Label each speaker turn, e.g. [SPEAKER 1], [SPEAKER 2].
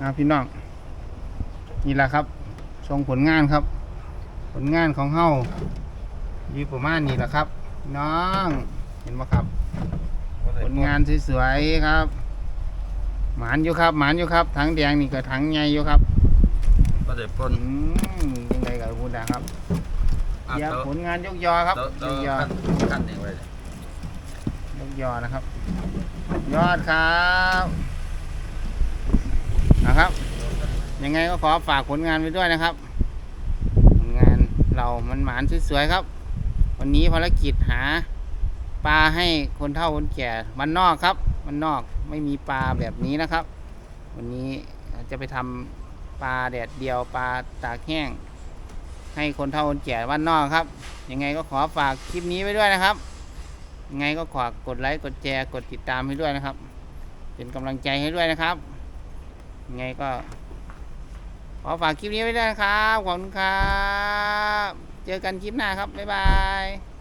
[SPEAKER 1] นะพี่น้องนี่แหละครับชงผลงานครับ ผลงานของเฮาอยู่ประมาณนี้แหละครับพี่น้องเห็นไหมครับ ผลงานสวยๆครับ หมานอยู่ครับ หมานอยู่ครับถังแดงนี่ก็ถังใหญ่อยู่ครับ
[SPEAKER 2] ก็ได้ป
[SPEAKER 1] อื
[SPEAKER 2] น
[SPEAKER 1] มยังไงกับพูดนะครับ
[SPEAKER 2] อะ
[SPEAKER 1] เดี๋ยว
[SPEAKER 2] เตา
[SPEAKER 1] ผลงานยกยอครับ
[SPEAKER 2] เตายเตาก
[SPEAKER 1] ยอ
[SPEAKER 2] ขั้นขั้นนี่ไว้เลย
[SPEAKER 1] ยกยอนะครับ ยอดครับนะครับ ยังไงก็ขอฝากผลงานไว้ด้วยนะครับ ผลงานเรามันหมานสวยๆครับ วันนี้ภารกิจหาปลาให้คนเฒ่าคนแก่มันนอกครับมันนอกไม่มีปลาแบบนี้นะครับ วันนี้จะไปทำปลาแดดเดียวปลาตากแห้ง ให้คนเฒ่าคนแก่บ้านนอกครับ ยังไงก็ขอฝากคลิปนี้ไว้ด้วยนะครับ ยังไงก็ขอกดไลค์กดแชร์กดติดตามให้ด้วยนะครับ เป็นกำลังใจให้ด้วยนะครับ ยังไงก็ อฝากคลิปนี้ไว้ด้วยนะครับ ขอบคุณครับ เจอกันคลิปหน้าครับ บ๊ายบาย